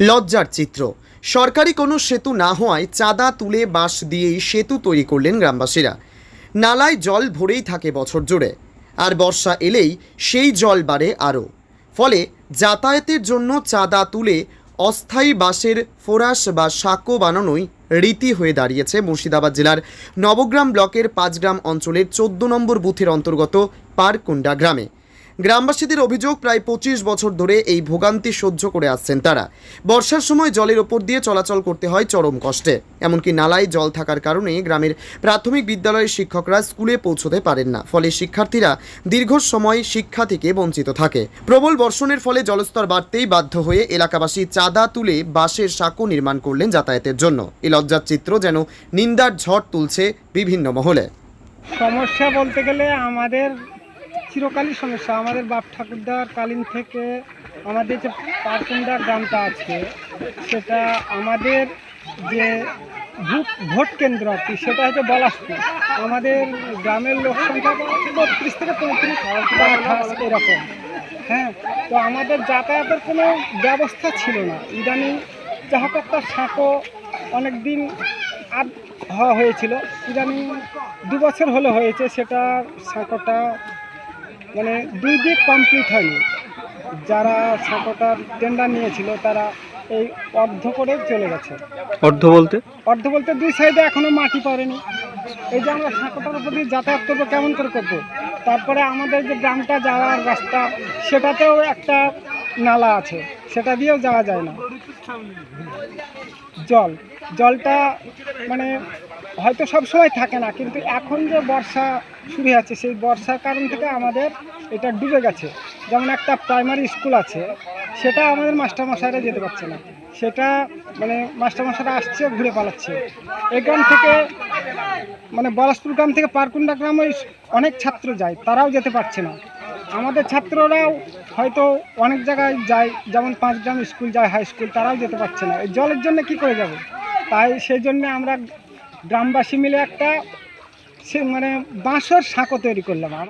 লজ্জার চিত্র। সরকারি কোনো সেতু না হওয়ায় চাঁদা তুলে বাঁশ দিয়েই সেতু তৈরি করলেন গ্রামবাসীরা। নালায় জল ভরেই থাকে বছর জুড়ে, আর বর্ষা এলেই সেই জল বাড়ে আরও। ফলে যাতায়াতের জন্য চাঁদা তুলে অস্থায়ী বাঁশের ফোরাস বা সাঁকো বানানোই রীতি হয়ে দাঁড়িয়েছে মুর্শিদাবাদ জেলার নবগ্রাম ব্লকের পাঁচগ্রাম অঞ্চলের চোদ্দ নম্বর বুথের অন্তর্গত পারকুন্ডা গ্রামে। গ্রামবাসীদের অভিযোগ প্রায় পঁচিশ বছর ধরে এই ভোগান্তি সহ্য করে আসছেন তারা। বর্ষার সময় জলের ওপর দিয়ে চলাচল করতে হয় চরম কষ্টে। এমনকি নালায় জল থাকার কারণে গ্রামের প্রাথমিক বিদ্যালয়ের শিক্ষকরা স্কুলে পৌঁছতে পারেন না। ফলে শিক্ষার্থীরা দীর্ঘ সময় শিক্ষা থেকে বঞ্চিত থাকে। প্রবল বর্ষণের ফলে জলস্তর বাড়তেই বাধ্য হয়ে এলাকাবাসী চাঁদা তুলে বাঁশের সাঁকো নির্মাণ করলেন যাতায়াতের জন্য। এই লজ্জার চিত্র যেন নিন্দার ঝড় তুলছে বিভিন্ন মহলে। সমস্যা বলতে গেলে আমাদের চিরকালই সমস্যা। আমাদের বাপ ঠাকুরদার কালীন থেকে আমাদের যে পারকুন্ডা গ্রামটা আছে, সেটা আমাদের যে ভোট কেন্দ্র আর কি সেটা হচ্ছে বলাসপুর। আমাদের গ্রামের লোক সংখ্যা বত্রিশ থেকে পঁয়ত্রিশ। এরকম। হ্যাঁ তো আমাদের যাতায়াতের কোনো ব্যবস্থা ছিল না। ইদানিং একটা সাঁকো অনেক দিন আদ হওয়া হয়েছিল। ইদানিং দু বছর হলো হয়েছে সেটা সাঁকোটা মানে দুই দিক কমপ্লিট হয়নি। যারা সাঁকোটার টেন্ডার নিয়েছিল তারা এই অর্ধ করে চলে গেছে। অর্ধ বলতে? অর্ধ বলতে দুই সাইডে এখনও মাটি পড়েনি। এই যে আমরা সাঁকোটার উপর দিয়ে যাতায়াত করব কেমন করে করব? তারপরে আমাদের যে গ্রামটা যাওয়ার রাস্তা সেটাতেও একটা নালা আছে। সেটা দিয়েও যাওয়া যায় না। জল জলটা মানে হয়তো সব সময় থাকে না, কিন্তু এখন যে বর্ষা শুরু হয়েছে সেই বর্ষার কারণ থেকে আমাদের এটা ডুবে গেছে। যেমন একটা প্রাইমারি স্কুল আছে, সেটা আমাদের মাস্টারমশাইরা যেতে পারছে না। সেটা মানে মাস্টারমশাইরা আসছে, ঘুরে পালাচ্ছে। এই গ্রাম থেকে মানে বলাসপুর গ্রাম থেকে পারকুন্ডা গ্রামে অনেক ছাত্র যায়, তারাও যেতে পারছে না। আমাদের ছাত্ররাও হয়তো অনেক জায়গায় যায়, যেমন পাঁচ গ্রাম স্কুল যায় হাই স্কুল তারাও যেতে পারছে না। এই জলের জন্য কি করে যাবে? তাই সেই জন্য আমরা গ্রামবাসী মিলে একটা সে মানে বাঁশের সাঁকো তৈরি করলাম।